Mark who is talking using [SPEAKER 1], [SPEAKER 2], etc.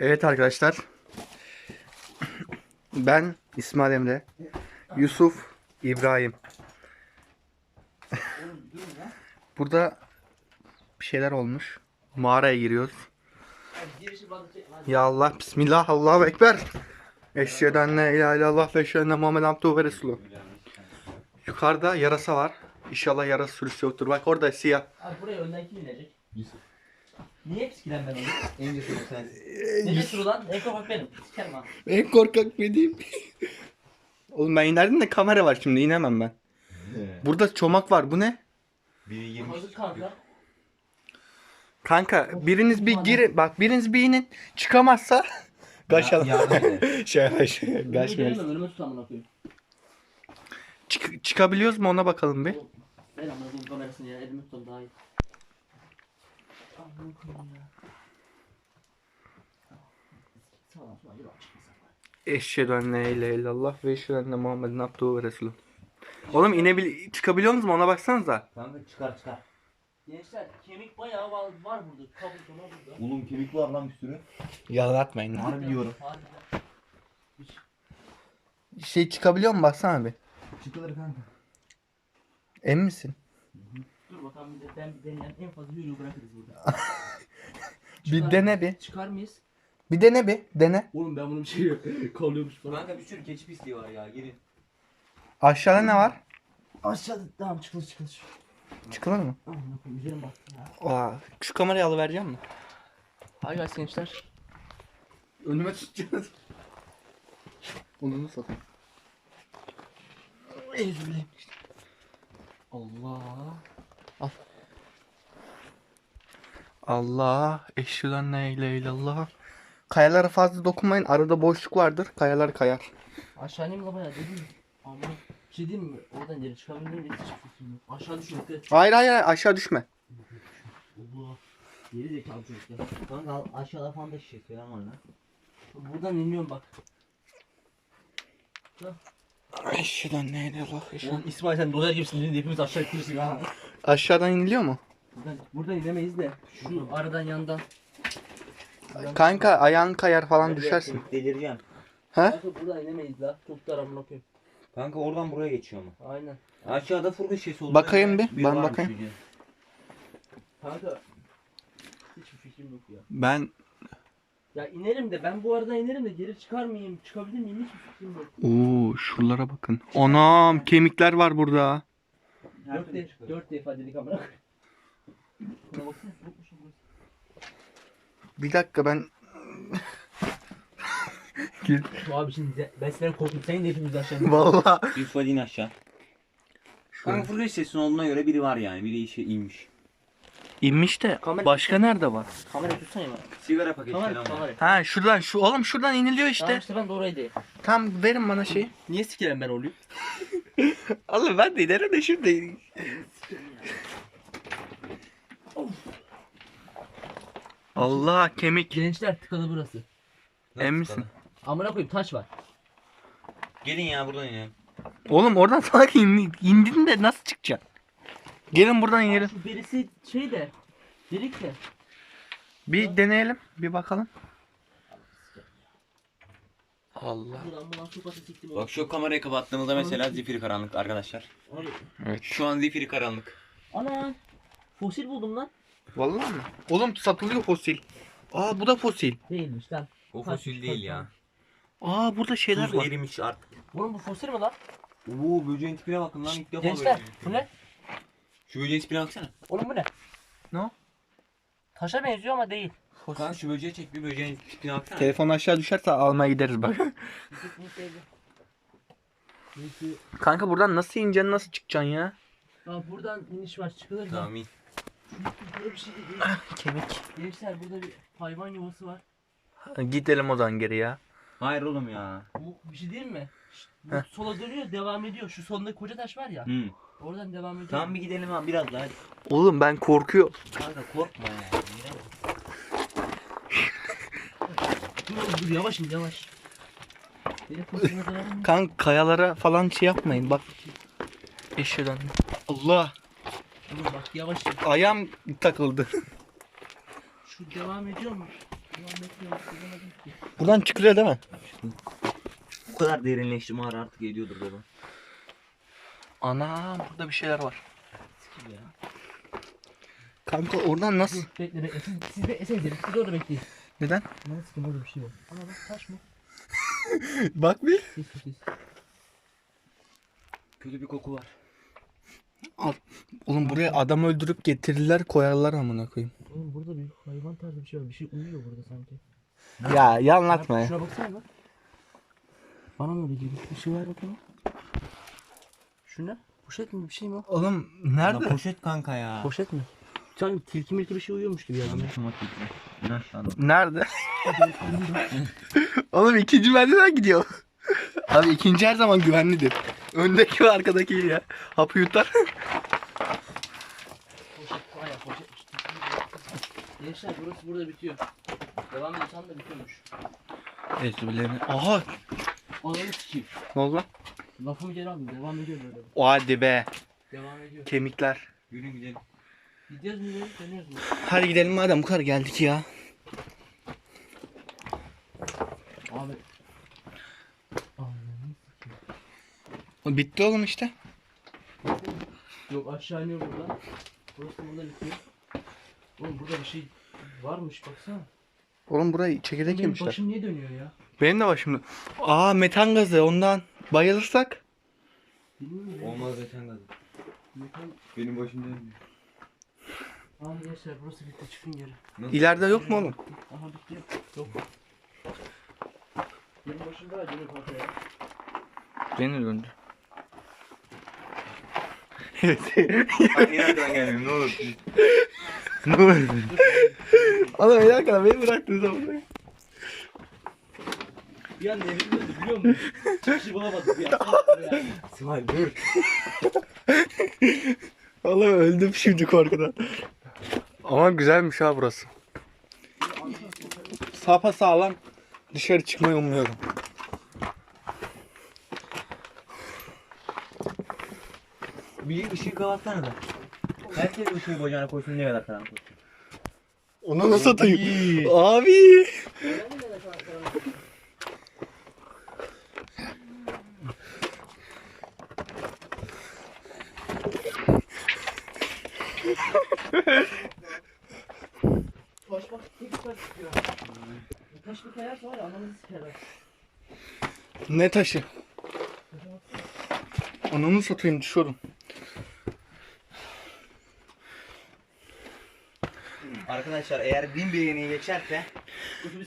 [SPEAKER 1] Evet arkadaşlar. Ben İsmail Emre. Yusuf İbrahim. Burada bir şeyler olmuş. Mağaraya giriyoruz. Ya Allah Bismillah Allahu Ekber. Eşhedü en la ilahe illallah ve eşhedü enne Muhammeden abduhu ve resuluhu. Yukarıda yarasa var. İnşallah yarasa sürüsü yoktur. Bak orada siyah.
[SPEAKER 2] Abi buraya önden kim inecek?
[SPEAKER 3] Yusuf.
[SPEAKER 2] Niye psikilen ben onu?
[SPEAKER 3] En cesur sen.
[SPEAKER 2] Ne cesur lan? En korkak benim. Sikerim ha.
[SPEAKER 1] En korkak benim. Oğlum ben inerdim de kamera var şimdi inemem ben. Burada çomak var. Bu ne?
[SPEAKER 3] Biri yemiş.
[SPEAKER 2] Hazır kanka.
[SPEAKER 1] Kanka biriniz bir girin. Bak biriniz bir inin. Çıkamazsa kaçalım. Şöyle şöyle.
[SPEAKER 2] Önüme
[SPEAKER 1] Kaçmayız.
[SPEAKER 2] gelemem önüme tut amına koyayım.
[SPEAKER 1] Çık- çıkabiliyoruz mu ona bakalım bir.
[SPEAKER 2] Ver amına koyayım kamerasını ya. Elimi tutalım daha iyi. Amına koyayım ya. Sağlam sola yürü açık mesela.
[SPEAKER 1] Eşhedü en la ilahe illallah ve eşhedü enne Muhammeden abduhu ve resuluhu. Oğlum inebil çıkabiliyor musunuz mu ona baksanıza.
[SPEAKER 3] Kanka çıkar çıkar.
[SPEAKER 2] Gençler kemik bayağı var, var burada. Kabuk dona burada.
[SPEAKER 3] Oğlum kemik var lan bir sürü.
[SPEAKER 1] Yalan atmayın.
[SPEAKER 3] Harbi diyorum.
[SPEAKER 2] Harbiden.
[SPEAKER 1] Şey çıkabiliyor mu baksana bir.
[SPEAKER 3] Çıkılır kanka.
[SPEAKER 1] Emin misin?
[SPEAKER 2] Bakalım bir de ben bir deneyen en fazla yürü bırakırız burada.
[SPEAKER 1] Bir dene bir.
[SPEAKER 2] Çıkar mıyız?
[SPEAKER 1] Bir dene bir. Dene.
[SPEAKER 2] Oğlum ben bunun bir şey kalıyormuş falan.
[SPEAKER 3] Kanka bir sürü keçi pisliği var ya girin.
[SPEAKER 1] Aşağıda ne var?
[SPEAKER 2] Aşağıda tamam çıkılır çıkılır.
[SPEAKER 1] Çıkılır mı?
[SPEAKER 2] Aman koyayım üzerim bak ya.
[SPEAKER 1] Aa, şu kamerayı alıvereceğim mi?
[SPEAKER 2] Hay guys gençler.
[SPEAKER 1] Önüme tutacağız. Onu satayım.
[SPEAKER 2] Ezbileyim. Allah.
[SPEAKER 1] Allah eşhedü en la illallah. Kayalara fazla dokunmayın. Arada boşluk vardır. Kayalar kayar.
[SPEAKER 2] Aşağı ineyim la bayağı dedim. Bir şey diyeyim mi? Oradan geri çıkabilir miyim? Aşağı et.
[SPEAKER 1] Hayır hayır aşağı düşme.
[SPEAKER 2] Allah. Geri zekalı çocuk ya.
[SPEAKER 3] Kanka aşağıda falan da şişe söylen var lan.
[SPEAKER 2] Buradan iniyorum bak.
[SPEAKER 1] Eşhedü ilahe illallah. eşhedü-
[SPEAKER 2] Oğlum İsmail sen dozer gibisin dedi hepimiz aşağı ittirsin ha.
[SPEAKER 1] Aşağıdan iniliyor mu?
[SPEAKER 2] Buradan, buradan inemeyiz de. Şu aradan yandan.
[SPEAKER 1] Kanka ayağın kayar falan düşersin.
[SPEAKER 3] Delireceğim.
[SPEAKER 1] He?
[SPEAKER 2] Kanka buradan inemeyiz la. Çok dar amına koyayım.
[SPEAKER 3] Kanka oradan buraya geçiyor mu?
[SPEAKER 2] Aynen.
[SPEAKER 3] Aşağıda fırga şişesi oldu.
[SPEAKER 1] Bakayım bir, ben
[SPEAKER 3] varmış
[SPEAKER 1] bakayım.
[SPEAKER 3] de.
[SPEAKER 2] Kanka. Hiçbir fikrim yok ya.
[SPEAKER 1] Ben
[SPEAKER 2] Ya inerim de ben bu arada inerim de geri çıkar mıyım? Çıkabilir miyim? Hiçbir fikrim yok.
[SPEAKER 1] Oo şuralara bakın. Anam kemikler var burada.
[SPEAKER 3] Her
[SPEAKER 2] Dört
[SPEAKER 3] türlü
[SPEAKER 2] de,
[SPEAKER 3] çıkar.
[SPEAKER 2] dört defa dedik amına koyayım. Buna baksana soğukmuşum burası.
[SPEAKER 1] Bir dakika ben Gir.
[SPEAKER 2] Abi şimdi de- ben seni korktum. Senin de hepimiz aşağı indik.
[SPEAKER 1] Vallahi.
[SPEAKER 3] Bir fırga in aşağı. Kanka fırga şişesinin olduğuna göre biri var yani. Biri işe inmiş.
[SPEAKER 1] İnmiş de
[SPEAKER 2] Kamera-
[SPEAKER 1] başka nerede var?
[SPEAKER 2] Kamera tutsana ya.
[SPEAKER 3] Sigara paketi
[SPEAKER 2] Kamera
[SPEAKER 3] falan
[SPEAKER 2] kamera.
[SPEAKER 1] Ha şuradan şu oğlum şuradan iniliyor
[SPEAKER 2] İşte.
[SPEAKER 1] işte.
[SPEAKER 2] işte ben de.
[SPEAKER 1] Tam verin bana şeyi.
[SPEAKER 2] Niye sikilen ben oluyor?
[SPEAKER 1] Oğlum ben de inerim de şurada. Allah kemik.
[SPEAKER 2] Gençler tıkalı burası.
[SPEAKER 1] Emin misin?
[SPEAKER 2] Amına koyayım taş var.
[SPEAKER 3] Gelin ya buradan inelim.
[SPEAKER 1] Oğlum oradan salak in, indin de nasıl çıkacaksın? Gelin buradan inelim.
[SPEAKER 2] Şu birisi şey de. Delik de.
[SPEAKER 1] Bir deneyelim. Bir bakalım. Allah.
[SPEAKER 3] Bak şu kamerayı kapattığımızda mesela zifiri karanlık arkadaşlar.
[SPEAKER 1] Evet.
[SPEAKER 3] Şu an zifiri karanlık.
[SPEAKER 2] Ana. Fosil buldum lan.
[SPEAKER 1] Vallahi mi? Oğlum satılıyor fosil. Aa bu da fosil.
[SPEAKER 2] Değilmiş lan.
[SPEAKER 3] O fosil değil ya.
[SPEAKER 1] Aa burada şeyler
[SPEAKER 3] Tuz
[SPEAKER 1] var.
[SPEAKER 3] erimiş artık.
[SPEAKER 2] Oğlum bu fosil mi lan?
[SPEAKER 3] Oo böceğin tipine bakın lan ilk defa
[SPEAKER 2] Gençler bu ne?
[SPEAKER 3] Şu böceğin tipine baksana.
[SPEAKER 2] Oğlum bu ne?
[SPEAKER 1] Ne o?
[SPEAKER 2] Taşa benziyor ama değil.
[SPEAKER 3] Kanka şu böceği çek bir böceğin tipine baksana.
[SPEAKER 1] Telefon aşağı düşerse almaya gideriz bak.
[SPEAKER 2] Neyse.
[SPEAKER 1] Kanka buradan nasıl ineceksin nasıl çıkacaksın ya?
[SPEAKER 2] Aa, buradan iniş var çıkılır da.
[SPEAKER 3] Tamam.
[SPEAKER 2] Böyle bir şey de değil.
[SPEAKER 1] Kemik.
[SPEAKER 2] Gençler burada bir hayvan yuvası var.
[SPEAKER 1] Gidelim o zaman geri ya.
[SPEAKER 3] Hayır oğlum ya.
[SPEAKER 2] Bu bir şey değil mi? Bu
[SPEAKER 1] Heh.
[SPEAKER 2] sola dönüyor devam ediyor. Şu sonunda koca taş var ya.
[SPEAKER 3] Hı.
[SPEAKER 2] Oradan devam ediyor.
[SPEAKER 3] Tamam bir gidelim abi biraz daha. hadi.
[SPEAKER 1] Oğlum ben korkuyorum.
[SPEAKER 3] Kanka korkma ya.
[SPEAKER 2] Dur oğlum dur yavaş in yavaş. Benim?
[SPEAKER 1] Kanka kayalara falan şey yapmayın bak. Eşeden. Allah.
[SPEAKER 2] Oğlum bak yavaş in.
[SPEAKER 1] Ayağım takıldı.
[SPEAKER 2] Şu devam ediyor mu? Bekliyorum. Çıkamadım ki.
[SPEAKER 1] Buradan çıkılıyor değil mi?
[SPEAKER 3] Bu kadar derinleşti mağara artık ediyordur baba.
[SPEAKER 1] Ana burada bir şeyler var.
[SPEAKER 2] Ya.
[SPEAKER 1] Kanka oradan nasıl?
[SPEAKER 2] Dur bekle bekle. Siz, siz bekleseniz Siz orada bekleyin.
[SPEAKER 1] Neden?
[SPEAKER 2] Lan sikim orada bir şey var. Ama bak taş mı?
[SPEAKER 1] Bak bir.
[SPEAKER 2] Sis sis.
[SPEAKER 3] Kötü bir koku var.
[SPEAKER 1] Oğlum buraya adam öldürüp getirirler koyarlar amına koyayım.
[SPEAKER 2] Oğlum burada bir hayvan tarzı bir şey var. Bir şey uyuyor burada sanki.
[SPEAKER 1] Ya ya anlatma ya.
[SPEAKER 2] Şuna baksana bak. Bana mı öyle geliyor? Bir şey var bakayım. Şu ne? Poşet mi? Bir şey mi o?
[SPEAKER 1] Oğlum
[SPEAKER 3] Nerede?
[SPEAKER 1] nerede?
[SPEAKER 3] poşet kanka ya.
[SPEAKER 2] Poşet mi? Sanki tilki milki bir şey uyuyormuş gibi yazdım.
[SPEAKER 3] İn aşağıda.
[SPEAKER 1] Nerede? Oğlum ikinci merdivenden gidiyor. Abi ikinci her zaman güvenlidir. Öndeki ve arkadaki ya. Hapı yutar.
[SPEAKER 2] Poşet, aya poşet. Gençler burası burada bitiyor. Devam etsen de bitiyormuş.
[SPEAKER 1] Ezberlerini. Aha
[SPEAKER 2] Ananı sikeyim.
[SPEAKER 1] ne oldu lan?
[SPEAKER 2] Lafımı geri aldım. Devam ediyor böyle.
[SPEAKER 1] O hadi be.
[SPEAKER 2] Devam ediyor.
[SPEAKER 1] Kemikler.
[SPEAKER 3] Yürü gidelim.
[SPEAKER 2] Gidiyoruz mu? Dönüyoruz, Dönüyoruz mu?
[SPEAKER 1] Hadi gidelim madem bu kadar geldik ya.
[SPEAKER 2] Abi. Ananı sikeyim.
[SPEAKER 1] Bitti oğlum işte.
[SPEAKER 2] Yok aşağı iniyor buradan. Burası burada bitiyor. Oğlum burada bir şey varmış baksana.
[SPEAKER 1] Oğlum burayı çekirdek
[SPEAKER 2] Benim
[SPEAKER 1] yemişler.
[SPEAKER 2] başım niye dönüyor ya?
[SPEAKER 1] Benim de başımda. Aa metan gazı ondan. Bayılırsak.
[SPEAKER 3] Olmaz zaten gazı. Benim başım dönmüyor.
[SPEAKER 2] Abi gençler burası bitti çıkın geri.
[SPEAKER 1] İleride yok mu oğlum?
[SPEAKER 2] Aha bitti. Yok. Benim başım daha dönüyor kanka ya.
[SPEAKER 1] Beni döndü.
[SPEAKER 3] Bak nereden gelmiyorum ne olur.
[SPEAKER 1] ne oldu? Oğlum bir dakika beni bıraktınız ama.
[SPEAKER 2] Bir an evimde biliyor musun? Çıkışı bulamadım bir an. Ya.
[SPEAKER 3] İsmail dur.
[SPEAKER 1] Oğlum öldüm şimdi korkudan. Ama güzelmiş ha burası. Sapa sağlam dışarı çıkmayı umuyorum.
[SPEAKER 3] Bir ışığı kapatsana da. Herkes ışığı bacağına koysun ne kadar karanlık olsun.
[SPEAKER 1] Onu nasıl atayım? Abi.
[SPEAKER 2] Taş bak tek taş çıkıyor. Taş bir kayarsa var ya anamızı sikerler.
[SPEAKER 1] Ne taşı? Ananı satayım düşüyorum.
[SPEAKER 3] Arkadaşlar eğer bin beğeniyi geçerse